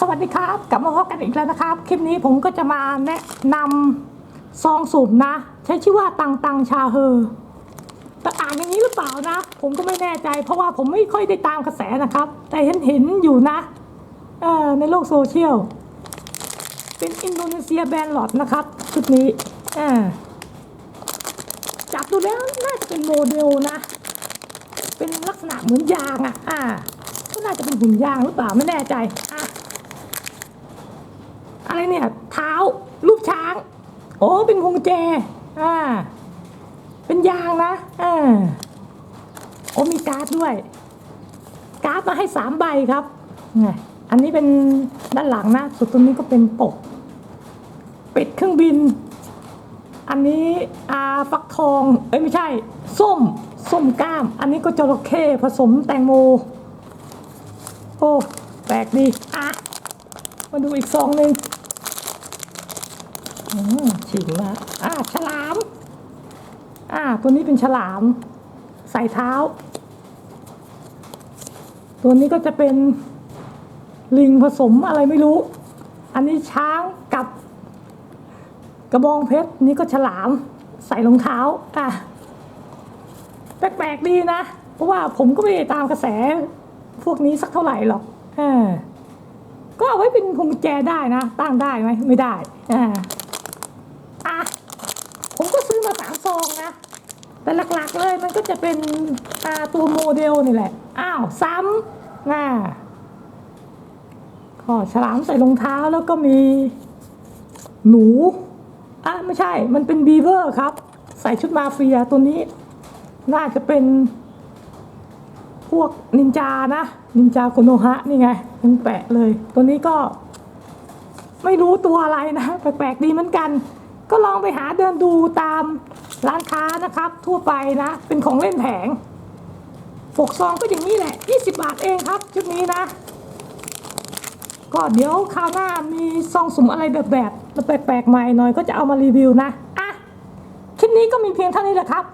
สวัสดีครับกลับมาพบกันอีกแล้วนะครับ คลิปนี้ผมก็จะมาแนะนำซองสุ่มนะ ใช้ชื่อว่าตังตังชาเฮอแต่อ่านอย่างนี้หรือเปล่านะ ผมก็ไม่แน่ใจ เพราะว่าผมไม่ค่อยได้ตามกระแสนะครับ แต่เห็นเห็นอยู่นะเออในโลกโซเชียล เป็นอินโดนีเซียแบรนด์หลอดนะครับชุดนี้อ่าจับดูแล้วน่าจะเป็นโมเดลนะ เป็นลักษณะเหมือนยางอะอ่าก็น่าจะเป็นหุ่นยางหรือเปล่าไม่แน่ใจอะ เนี่ย เท้ารูปช้าง โอ้เป็นพวงกุญแจอ่าเป็นยางนะอ่าโอ้มีการ์ดด้วย การ์ดมาให้สามใบครับไงอันนี้เป็นด้านหลังนะส่วนตรงนี้ก็เป็นปกเป็ดเครื่องบิน อันนี้อาฟักทอง เอ้ยไม่ใช่ ส้ม ส้มกล้าม อันนี้ก็จระเข้ผสมแตงโม โอ้ แปลกดี อะ มาดูอีกซองหนึ่ง ฉิงละอะฉลาม อ่า ตัวนี้เป็นฉลาม ใส่เท้า ตัวนี้ก็จะเป็นลิงผสมอะไรไม่รู้ อันนี้ช้างกับ กระบองเพชร นี่ก็ฉลาม ใส่รองเท้า อะ แปลกๆดีนะ เพราะว่าผมก็ไม่ได้ตามกระแส พวกนี้สักเท่าไหร่หรอกออก็เอาไว้เป็นพวงกุญแจได้นะ ตั้งได้ไหมไม่ได้อ่าอะ ผมก็ซื้อมาสามซองนะ แต่หลักๆเลยมันก็จะเป็นอ่าตัวโมเดลนี่แหละ อ้าว ซ้ำน่าก็ฉลามใส่รองเท้าแล้วก็มี หนูอะไม่ใช่ มันเป็นบีเวอร์ครับ ใส่ชุดมาเฟียตัวนี้ น่าจะเป็นพวกนินจานะ นินจาโคโนฮะนี่ไงยังแปะเลย ตัวนี้ก็ไม่รู้ตัวอะไรนะ แปลกๆดีเหมือนกัน ก็ลองไปหาเดินดูตาม ร้านค้านะครับ ทั่วไปนะ เป็นของเล่นแผงฝกซองก็อย่างนี้แหละ 20 บาทเองครับ ชุดนี้นะ ก็เดี๋ยวคราวหน้ามีซองสุ่มอะไรแบบแล้วแปลกๆใหม่หน่อยก็จะเอามารีวิวนะอะคลิปนี้ก็มีเพียงเท่านี้แหละครับ